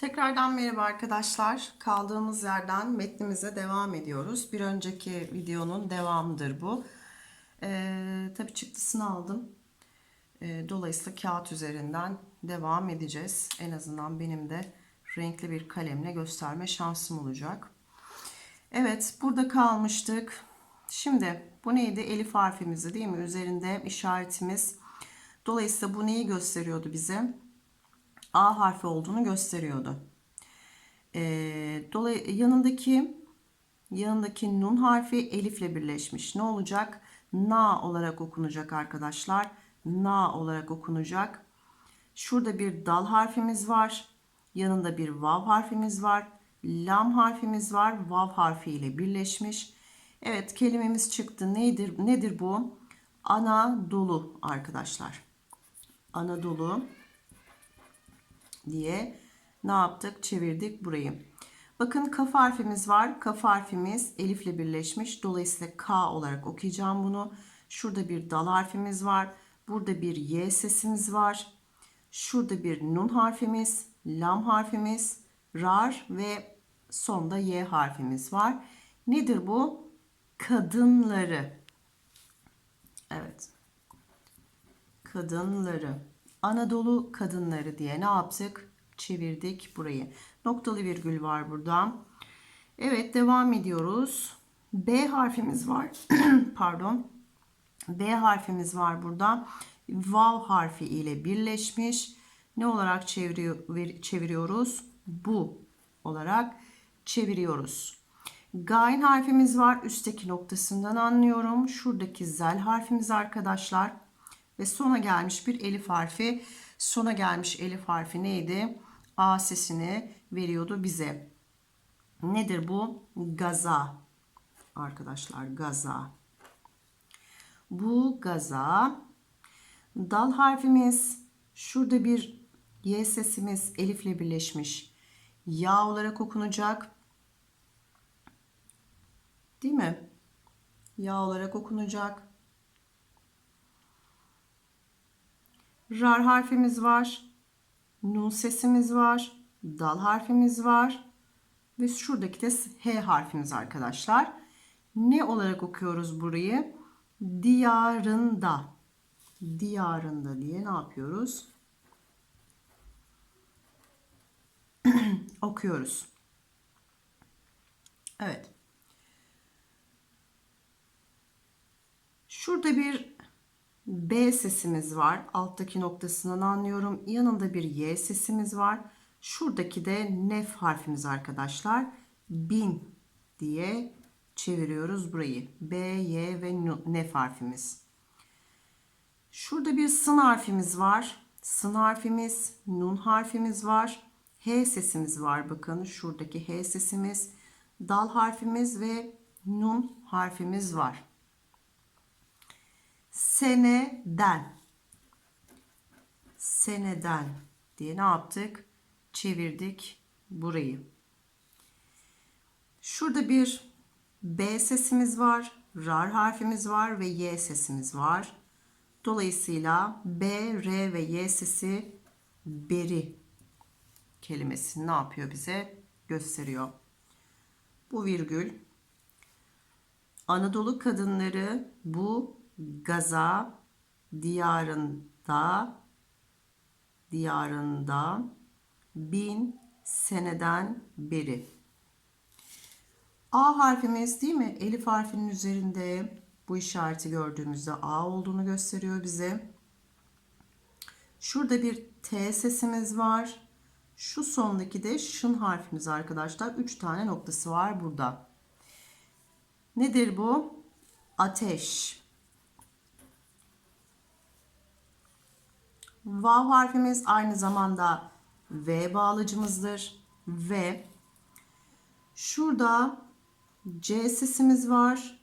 Tekrardan merhaba arkadaşlar. Kaldığımız yerden metnimize devam ediyoruz. Bir önceki videonun devamıdır bu. Ee, tabii çıktısını aldım. Ee, dolayısıyla kağıt üzerinden devam edeceğiz. En azından benim de renkli bir kalemle gösterme şansım olacak. Evet burada kalmıştık. Şimdi bu neydi? Elif harfimizi değil mi? Üzerinde işaretimiz. Dolayısıyla bu neyi gösteriyordu bize? A harfi olduğunu gösteriyordu. Ee, dolay yanındaki yanındaki nun harfi elifle birleşmiş. Ne olacak? Na olarak okunacak arkadaşlar. Na olarak okunacak. Şurada bir dal harfimiz var. Yanında bir vav harfimiz var. Lam harfimiz var. Vav harfi ile birleşmiş. Evet kelimemiz çıktı. Nedir, nedir bu? Anadolu arkadaşlar. Anadolu diye ne yaptık? Çevirdik burayı. Bakın kaf harfimiz var. Kaf harfimiz elifle birleşmiş. Dolayısıyla K olarak okuyacağım bunu. Şurada bir dal harfimiz var. Burada bir Y sesimiz var. Şurada bir nun harfimiz, lam harfimiz, rar ve sonda Y harfimiz var. Nedir bu? Kadınları. Evet. Kadınları. Anadolu kadınları diye ne yaptık? Çevirdik burayı. Noktalı virgül var burada. Evet devam ediyoruz. B harfimiz var. Pardon. B harfimiz var burada. Vav harfi ile birleşmiş. Ne olarak çeviriyor, çeviriyoruz? Bu olarak çeviriyoruz. Gain harfimiz var. Üstteki noktasından anlıyorum. Şuradaki zel harfimiz arkadaşlar. Ve sona gelmiş bir elif harfi. Sona gelmiş elif harfi neydi? A sesini veriyordu bize. Nedir bu? Gaza. Arkadaşlar gaza. Bu gaza. Dal harfimiz şurada bir Y sesimiz elifle birleşmiş. Ya olarak okunacak. Değil mi? Ya olarak okunacak. Rar harfimiz var. Nun sesimiz var. Dal harfimiz var. Ve şuradaki de H harfimiz arkadaşlar. Ne olarak okuyoruz burayı? Diyarında. Diyarında diye ne yapıyoruz? okuyoruz. Evet. Şurada bir B sesimiz var. Alttaki noktasından anlıyorum. Yanında bir Y sesimiz var. Şuradaki de nef harfimiz arkadaşlar. Bin diye çeviriyoruz burayı. B, Y ve nef harfimiz. Şurada bir sın harfimiz var. Sın harfimiz, nun harfimiz var. H sesimiz var. Bakın şuradaki H sesimiz. Dal harfimiz ve nun harfimiz var seneden seneden diye ne yaptık? Çevirdik burayı. Şurada bir B sesimiz var, rar harfimiz var ve Y sesimiz var. Dolayısıyla B, R ve Y sesi beri kelimesini ne yapıyor bize? Gösteriyor. Bu virgül Anadolu kadınları bu Gaza diyarında diyarında bin seneden beri. A harfimiz değil mi? Elif harfinin üzerinde bu işareti gördüğümüzde A olduğunu gösteriyor bize. Şurada bir T sesimiz var. Şu sondaki de şın harfimiz arkadaşlar. 3 tane noktası var burada. Nedir bu? Ateş. Vav harfimiz aynı zamanda V bağlacımızdır. Ve şurada C sesimiz var.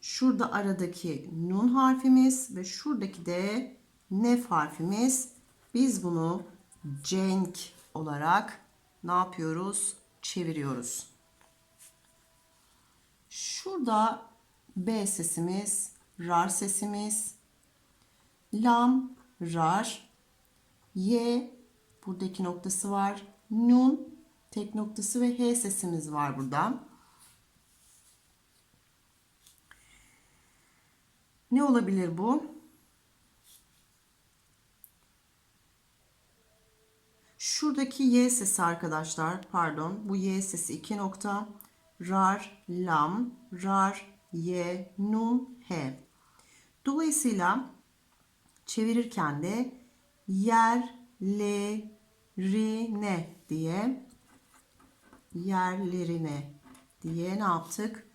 Şurada aradaki nun harfimiz ve şuradaki de nef harfimiz. Biz bunu cenk olarak ne yapıyoruz? Çeviriyoruz. Şurada B sesimiz, rar sesimiz, lam, rar, y buradaki noktası var. nun tek noktası ve H sesimiz var burada. Ne olabilir bu? Şuradaki Y sesi arkadaşlar, pardon, bu Y sesi iki nokta, rar, lam, rar, y, nun, h. Dolayısıyla çevirirken de yer, le, ri, ne diye yerlerine diye ne yaptık?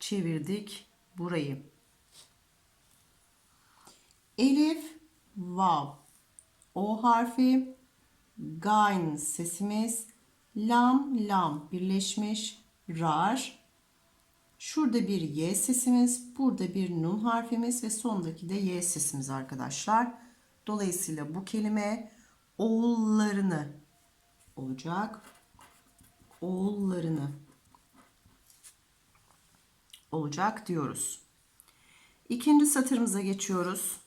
Çevirdik burayı. Elif, vav. O harfi, gain sesimiz, lam, lam birleşmiş, rar. Şurada bir y sesimiz, burada bir nun harfimiz ve sondaki de y sesimiz arkadaşlar. Dolayısıyla bu kelime oğullarını olacak. Oğullarını olacak diyoruz. İkinci satırımıza geçiyoruz.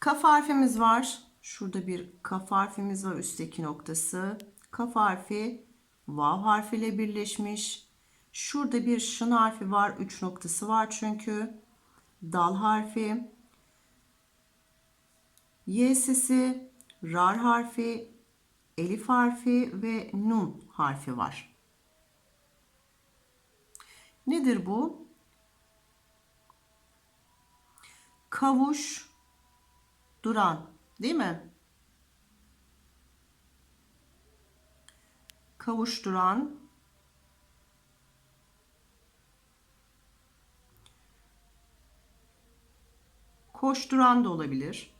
Kaf harfimiz var. Şurada bir kaf harfimiz var üstteki noktası. Kaf harfi vav harfiyle birleşmiş. Şurada bir şın harfi var. Üç noktası var çünkü. Dal harfi. Y sesi, rar harfi, elif harfi ve nun harfi var. Nedir bu? Kavuş, duran, değil mi? Kavuşturan, koşturan da olabilir.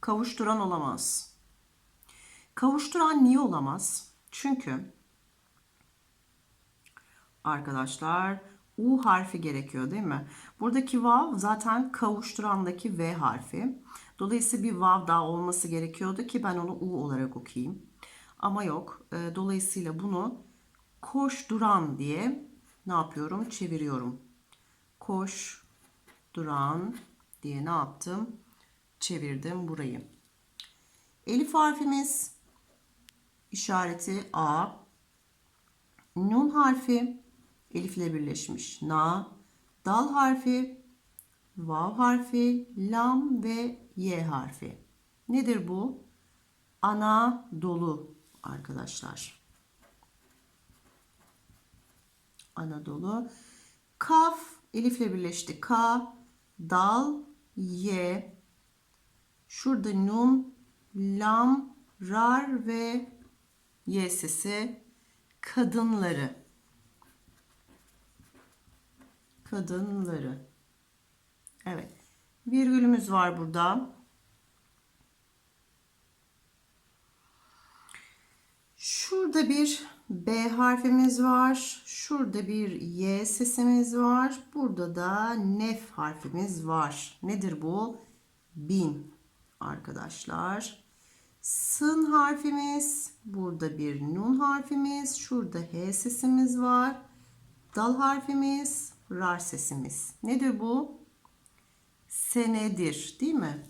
Kavuşturan olamaz. Kavuşturan niye olamaz? Çünkü arkadaşlar U harfi gerekiyor değil mi? Buradaki vav zaten kavuşturandaki V harfi. Dolayısıyla bir vav daha olması gerekiyordu ki ben onu U olarak okuyayım. Ama yok. E, dolayısıyla bunu koşturan diye ne yapıyorum? Çeviriyorum. Koş duran diye ne yaptım? Çevirdim burayı. Elif harfimiz işareti A. Nun harfi elif ile birleşmiş. Na. Dal harfi vav harfi, lam ve y harfi. Nedir bu? Ana dolu arkadaşlar. Anadolu. Kaf elifle birleşti. K, dal, y. Şurada nun, lam, rar ve y sesi. Kadınları. Kadınları. Evet. Virgülümüz var burada. Şurada bir B harfimiz var. Şurada bir Y sesimiz var. Burada da nef harfimiz var. Nedir bu? Bin arkadaşlar. Sın harfimiz. Burada bir nun harfimiz. Şurada H sesimiz var. Dal harfimiz. Rar sesimiz. Nedir bu? Senedir değil mi?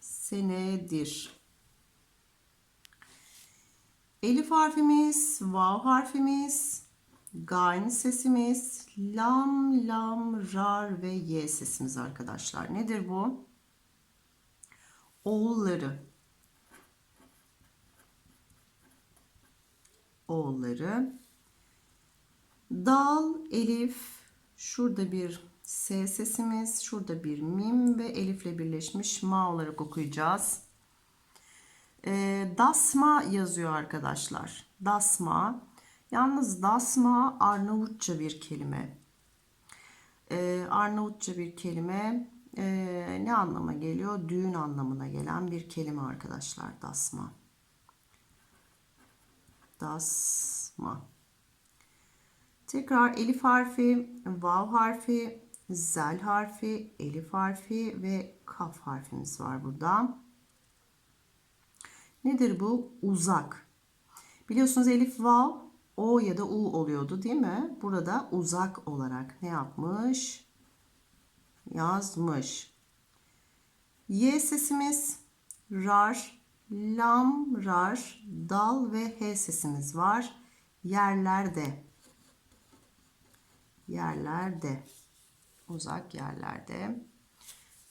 Senedir. Elif harfimiz, vav harfimiz, gayn sesimiz, lam, lam, rar ve y sesimiz arkadaşlar. Nedir bu? Oğulları. Oğulları. Dal, elif, şurada bir S sesimiz, şurada bir mim ve elifle birleşmiş ma olarak okuyacağız. E, dasma yazıyor arkadaşlar. Dasma. Yalnız dasma Arnavutça bir kelime. E, Arnavutça bir kelime e, ne anlama geliyor? Düğün anlamına gelen bir kelime arkadaşlar. Dasma. Dasma. Tekrar elif harfi, vav harfi, zel harfi, elif harfi ve kaf harfimiz var burada. Nedir bu? Uzak. Biliyorsunuz elif vav o ya da u oluyordu değil mi? Burada uzak olarak ne yapmış? Yazmış. Y sesimiz rar, lam, rar, dal ve H sesimiz var. Yerlerde. Yerlerde. Uzak yerlerde.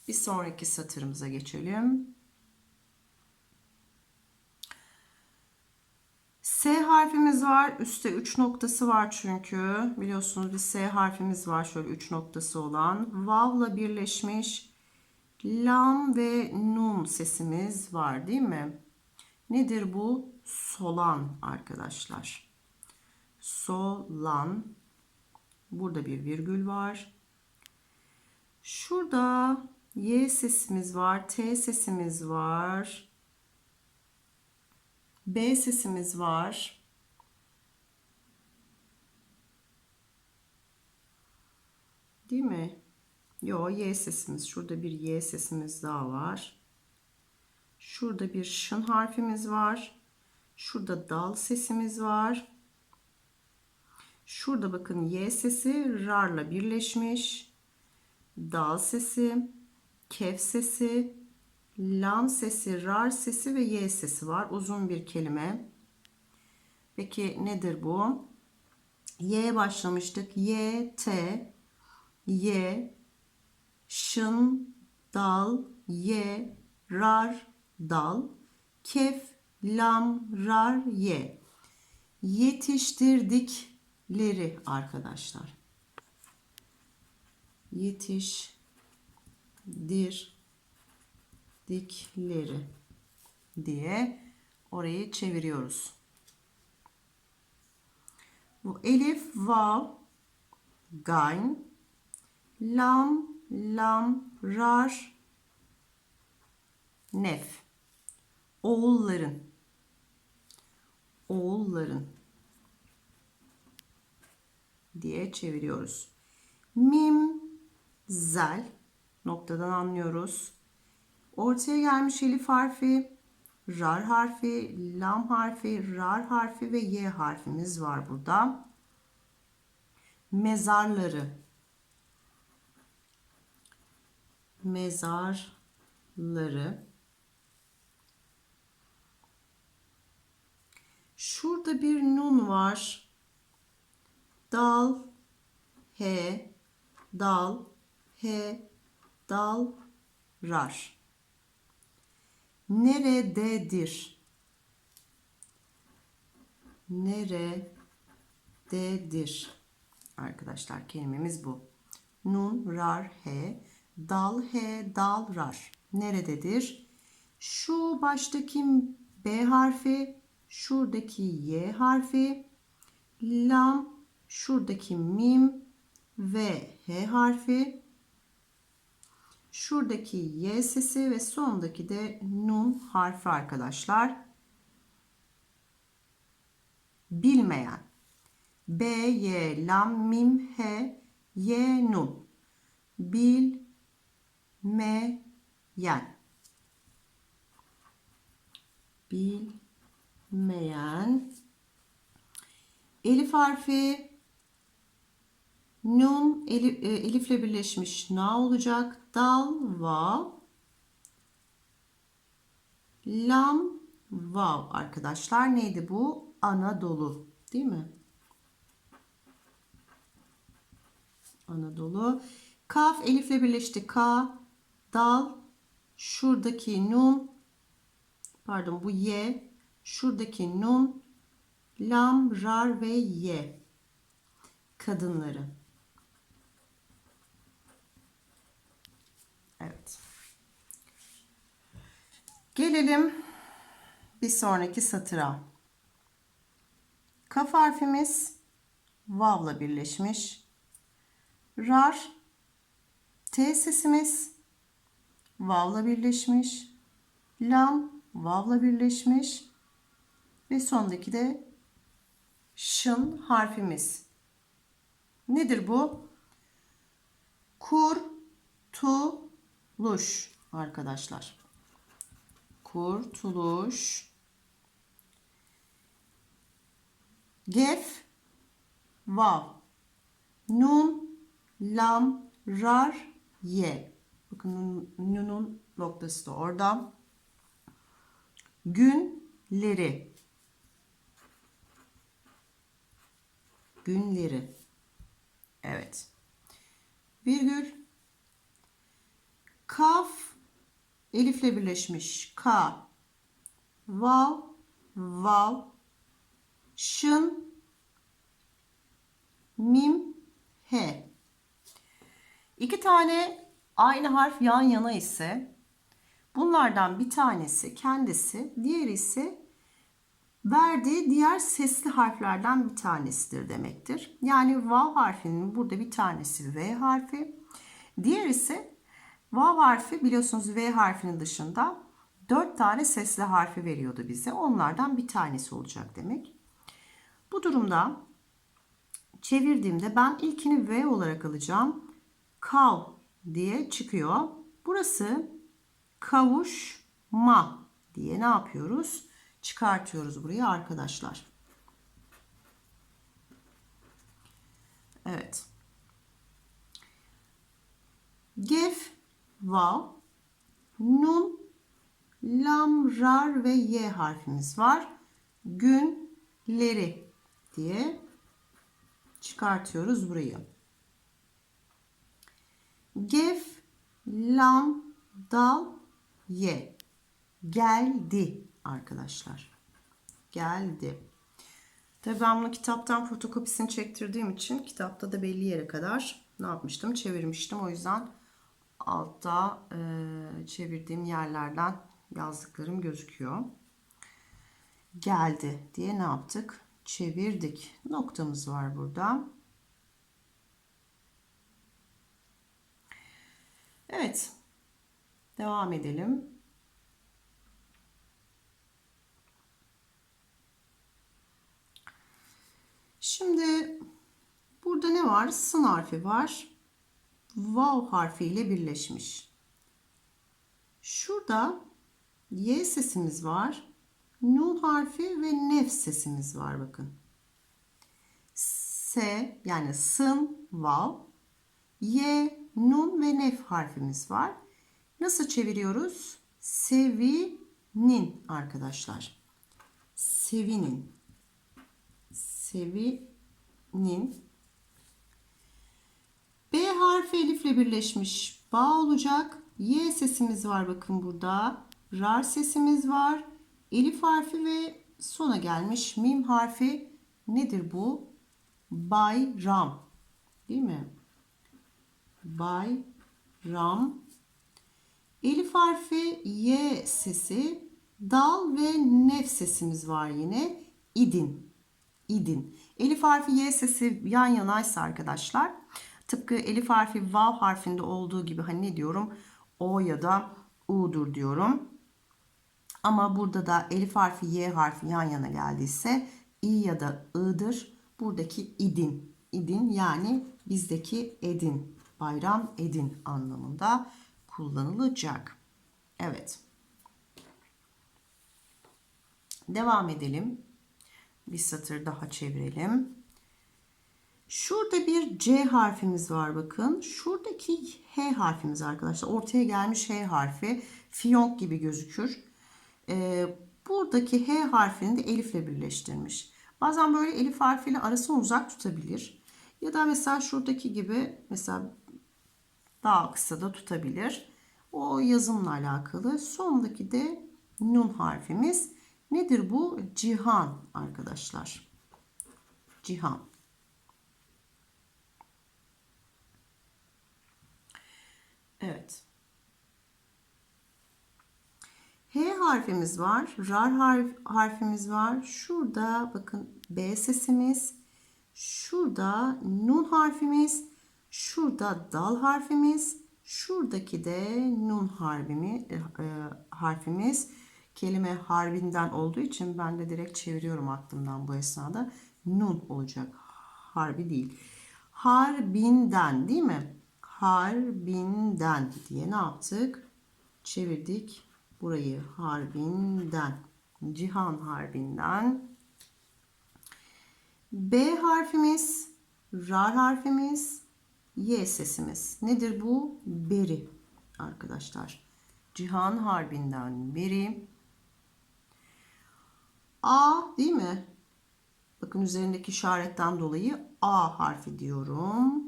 Bir sonraki satırımıza geçelim. S harfimiz var. Üstte 3 noktası var çünkü. Biliyorsunuz bir S harfimiz var şöyle 3 noktası olan. Vav'la birleşmiş lam ve nun sesimiz var değil mi? Nedir bu? Solan arkadaşlar. Solan. Burada bir virgül var. Şurada Y sesimiz var, T sesimiz var. B sesimiz var. Değil mi? Yo, Y sesimiz. Şurada bir Y sesimiz daha var. Şurada bir şın harfimiz var. Şurada dal sesimiz var. Şurada bakın Y sesi rarla birleşmiş. Dal sesi, kef sesi, lam sesi, rar sesi ve Y sesi var. Uzun bir kelime. Peki nedir bu? Y başlamıştık. Y, T, Y, şın, dal, ye, rar, dal, kef, lam, rar, ye. Yetiştirdikleri arkadaşlar. Yetiştirdikleri diye orayı çeviriyoruz. Bu elif, vav, gayn, lam, lam, rar, nef. Oğulların. Oğulların diye çeviriyoruz. Mim, zel noktadan anlıyoruz. Ortaya gelmiş elif harfi, rar harfi, lam harfi, rar harfi ve y harfimiz var burada. Mezarları mezarları. Şurada bir nun var. Dal, he, dal, he, dal, rar. Nerededir? Nerededir? Arkadaşlar kelimemiz bu. Nun, rar, he. Dal, he, dal, rar. Nerededir? Şu baştaki B harfi, şuradaki Y harfi, lam, şuradaki mim ve H harfi, şuradaki Y sesi ve sondaki de nun harfi arkadaşlar. Bilmeyen. B, Y, lam, mim, H, Y, nun. Bil, bilmeyen bilmeyen elif harfi nun elif, e, elifle birleşmiş na olacak dal vav lam vav arkadaşlar neydi bu? Anadolu değil mi? Anadolu. Kaf elifle birleşti. K dal şuradaki nun. Pardon bu y şuradaki nun. Lam rar ve y kadınları evet gelelim bir sonraki satıra kaf harfimiz vav'la birleşmiş rar T sesimiz vav'la birleşmiş. Lam vav'la birleşmiş. Ve sondaki de şın harfimiz. Nedir bu? Kurtuluş arkadaşlar. Kurtuluş. Gef vav. Nun lam rar ye. Bakın nunun Noktası da orada. Günleri. Günleri. Evet. Virgül. Kaf elifle birleşmiş. K. Vav. Vav. Şın. Mim. He. İki tane aynı harf yan yana ise bunlardan bir tanesi kendisi, diğeri ise verdiği diğer sesli harflerden bir tanesidir demektir. Yani vav harfinin burada bir tanesi V harfi, diğer ise vav harfi biliyorsunuz V harfinin dışında dört tane sesli harfi veriyordu bize. Onlardan bir tanesi olacak demek. Bu durumda çevirdiğimde ben ilkini V olarak alacağım. Kav diye çıkıyor. Burası kavuşma diye ne yapıyoruz? Çıkartıyoruz burayı arkadaşlar. Evet. Gef, vav, nun, lam, rar ve y harfimiz var. Günleri diye çıkartıyoruz burayı. Gef, lam, dal, ye. Geldi arkadaşlar. Geldi. Tabii ben bunu kitaptan fotokopisini çektirdiğim için kitapta da belli yere kadar ne yapmıştım? Çevirmiştim. O yüzden altta e, çevirdiğim yerlerden yazdıklarım gözüküyor. Geldi diye ne yaptık? Çevirdik. Noktamız var burada. Evet. Devam edelim. Şimdi burada ne var? Sın harfi var. Vav harfi ile birleşmiş. Şurada Y sesimiz var. Nun harfi ve nef sesimiz var bakın. S yani sın, vav. Y, nun ve nef harfimiz var. Nasıl çeviriyoruz? Sevinin arkadaşlar. Sevinin. Sevinin. B harfi elifle birleşmiş. Ba olacak. Y sesimiz var bakın burada. Rar sesimiz var. Elif harfi ve sona gelmiş mim harfi nedir bu? Bayram. Değil mi? Bayram. Elif harfi Y sesi. Dal ve nef sesimiz var yine. İdin. İdin. Elif harfi Y sesi yan yanaysa arkadaşlar. Tıpkı elif harfi vav harfinde olduğu gibi hani ne diyorum? O ya da U'dur diyorum. Ama burada da elif harfi Y harfi yan yana geldiyse İ ya da I'dır. Buradaki idin. İdin yani bizdeki edin. Bayram edin anlamında kullanılacak. Evet. Devam edelim. Bir satır daha çevirelim. Şurada bir C harfimiz var bakın. Şuradaki H harfimiz arkadaşlar. Ortaya gelmiş H harfi. Fiyonk gibi gözükür. Ee, buradaki H harfini de elifle birleştirmiş. Bazen böyle elif harfiyle arasını uzak tutabilir. Ya da mesela şuradaki gibi mesela daha kısa da tutabilir. O yazımla alakalı. Sondaki de nun harfimiz. Nedir bu? Cihan arkadaşlar. Cihan. Evet. H harfimiz var. Rar harf, harfimiz var. Şurada bakın B sesimiz. Şurada nun harfimiz. Şurada dal harfimiz. Şuradaki de nun harfimi, e, harfimiz. Kelime harbinden olduğu için ben de direkt çeviriyorum aklımdan bu esnada. Nun olacak. Harbi değil. Harbinden değil mi? Harbinden diye ne yaptık? Çevirdik burayı harbinden. Cihan harbinden. B harfimiz, rar harfimiz, Y sesimiz. Nedir bu? Beri arkadaşlar. Cihan Harbi'nden beri. A değil mi? Bakın üzerindeki işaretten dolayı A harfi diyorum.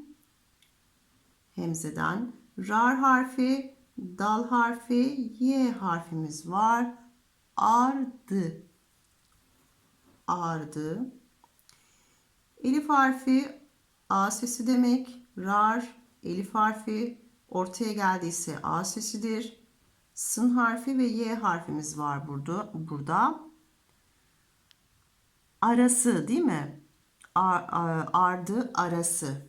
Hemzeden. Rar harfi, dal harfi, Y harfimiz var. Ardı. Ardı. Elif harfi A sesi demek. Rar, elif harfi ortaya geldiyse A sesidir. Sın harfi ve Y harfimiz var burada. Burada. Arası değil mi? Ar, ar- ardı arası.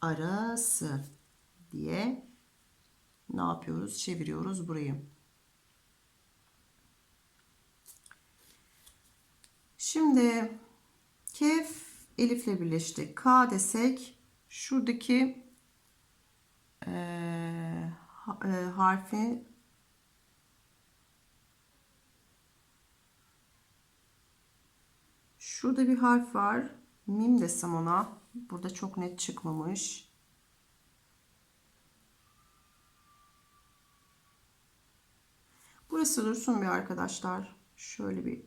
Arası diye ne yapıyoruz? Çeviriyoruz burayı. Şimdi kef elifle birleşti. K desek şuradaki ha- eee, harfi Şurada bir harf var. Mim desem ona. Burada çok net çıkmamış. Burası dursun bir arkadaşlar. Şöyle bir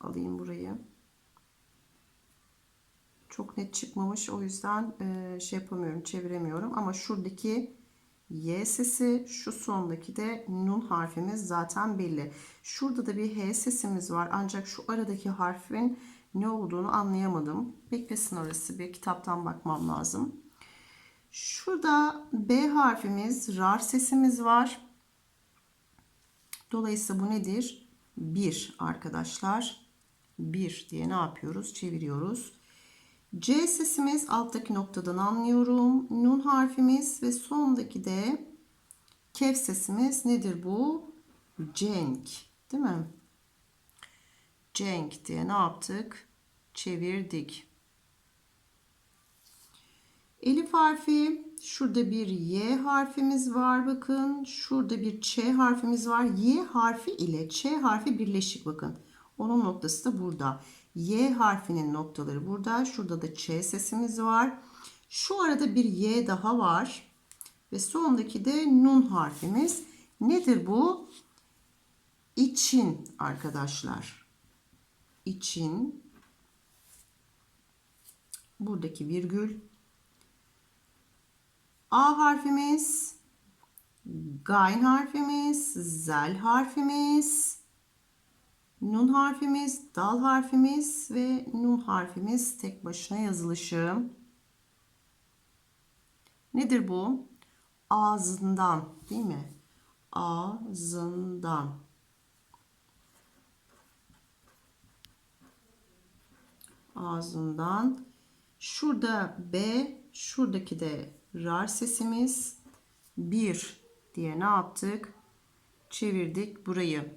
alayım burayı. Çok net çıkmamış. O yüzden e, şey yapamıyorum, çeviremiyorum. Ama şuradaki Y sesi, şu sondaki de nun harfimiz zaten belli. Şurada da bir H sesimiz var. Ancak şu aradaki harfin ne olduğunu anlayamadım. Beklesin orası. Bir kitaptan bakmam lazım. Şurada B harfimiz, rar sesimiz var. Dolayısıyla bu nedir? 1 arkadaşlar. 1 diye ne yapıyoruz? Çeviriyoruz. C sesimiz alttaki noktadan anlıyorum. Nun harfimiz ve sondaki de kef sesimiz nedir bu? Cenk. Değil mi? Cenk diye ne yaptık? Çevirdik. Elif harfi. Şurada bir Y harfimiz var bakın. Şurada bir Ç harfimiz var. Y harfi ile Ç harfi birleşik bakın. Onun noktası da burada. Y harfinin noktaları burada. Şurada da Ç sesimiz var. Şu arada bir Y daha var. Ve sondaki de Nun harfimiz. Nedir bu? İçin arkadaşlar. İçin. Buradaki virgül. A harfimiz. Gayn harfimiz. Zel harfimiz. Nun harfimiz, dal harfimiz ve nun harfimiz tek başına yazılışı. Nedir bu? Ağzından değil mi? Ağzından. Ağzından. Şurada B, şuradaki de rar sesimiz. Bir diye ne yaptık? Çevirdik burayı.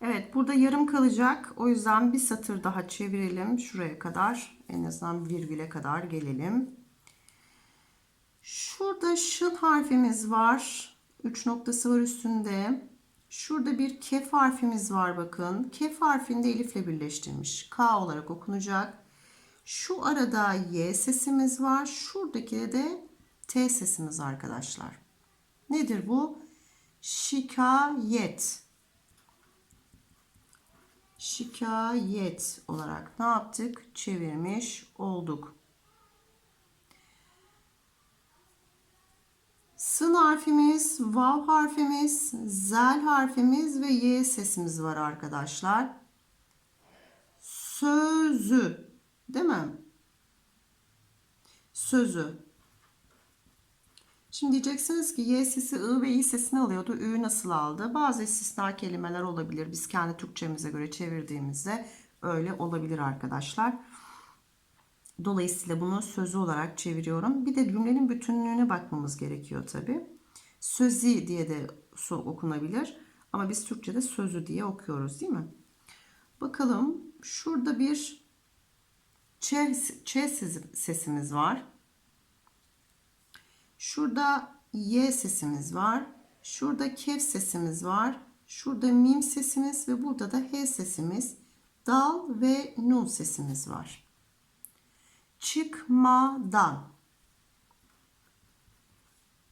Evet burada yarım kalacak. O yüzden bir satır daha çevirelim. Şuraya kadar en azından virgüle kadar gelelim. Şurada şın harfimiz var. 3 noktası var üstünde. Şurada bir kef harfimiz var bakın. Kef harfini de elifle birleştirmiş. K olarak okunacak. Şu arada Y sesimiz var. Şuradaki de T sesimiz arkadaşlar. Nedir bu? Şikayet şikayet olarak ne yaptık? Çevirmiş olduk. Sın harfimiz, vav harfimiz, zel harfimiz ve y sesimiz var arkadaşlar. Sözü, değil mi? Sözü. Şimdi diyeceksiniz ki Y sesi I ve İ sesini alıyordu. Ü nasıl aldı? Bazı istisna kelimeler olabilir. Biz kendi Türkçemize göre çevirdiğimizde öyle olabilir arkadaşlar. Dolayısıyla bunu sözü olarak çeviriyorum. Bir de cümlenin bütünlüğüne bakmamız gerekiyor tabi. Sözi diye de okunabilir. Ama biz Türkçe'de sözü diye okuyoruz değil mi? Bakalım şurada bir Ç, Ç sesimiz var. Şurada Y sesimiz var. Şurada kef sesimiz var. Şurada mim sesimiz ve burada da H sesimiz. Dal ve nun sesimiz var. Çıkmadan.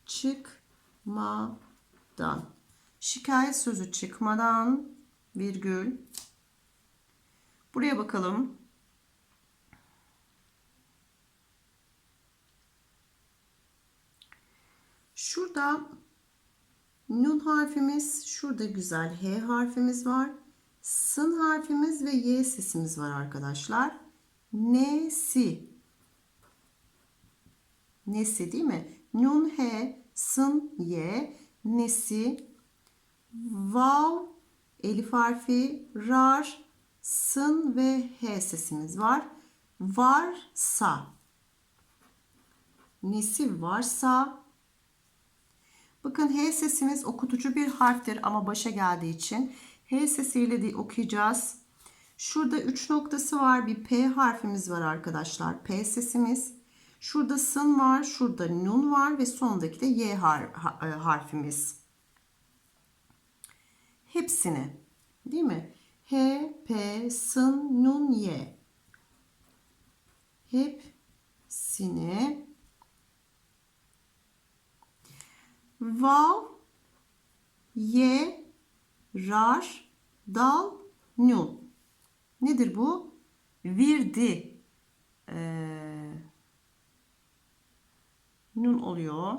çıkmadan. Şikayet sözü çıkmadan virgül. Buraya bakalım. Şurada nun harfimiz, şurada güzel H harfimiz var. Sın harfimiz ve Y sesimiz var arkadaşlar. Nesi. Nesi değil mi? Nun H, sın Y, nesi. Vav, elif harfi, rar, sın ve H sesimiz var. Varsa. Nesi varsa Bakın H sesimiz okutucu bir harftir ama başa geldiği için H sesiyle de okuyacağız. Şurada 3 noktası var. Bir P harfimiz var arkadaşlar. P sesimiz. Şurada sın var. Şurada nun var ve sondaki de Y e, harfimiz. Hepsini değil mi? H, P, sın, nun, Y. Hepsini Vav, ye, rar, dal, nun. Nedir bu? Virdi. Ee, nun oluyor.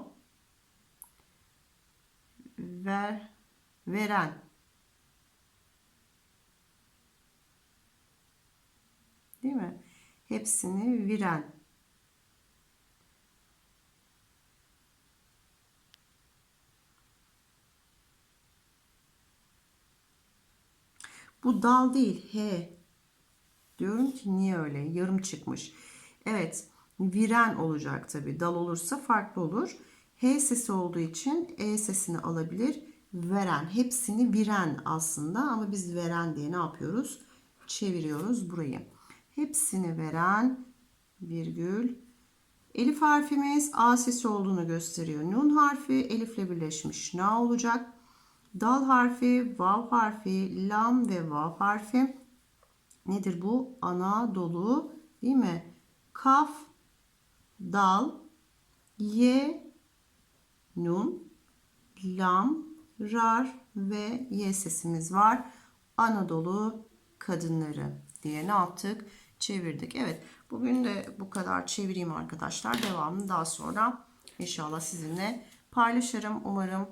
Ver, veren. Değil mi? Hepsini viren. Bu dal değil. H. Diyorum ki niye öyle? Yarım çıkmış. Evet. Viren olacak tabi. Dal olursa farklı olur. H sesi olduğu için E sesini alabilir. Veren. Hepsini viren aslında ama biz veren diye ne yapıyoruz? Çeviriyoruz burayı. Hepsini veren virgül. Elif harfimiz A sesi olduğunu gösteriyor. Nun harfi elifle birleşmiş. Na olacak. Dal harfi, vav harfi, lam ve vav harfi. Nedir bu? Anadolu değil mi? Kaf, dal, ye, nun, lam, rar ve ye sesimiz var. Anadolu kadınları diye ne yaptık? Çevirdik. Evet bugün de bu kadar çevireyim arkadaşlar. Devamını daha sonra inşallah sizinle paylaşırım. Umarım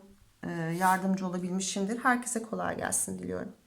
yardımcı olabilmişimdir. Herkese kolay gelsin diliyorum.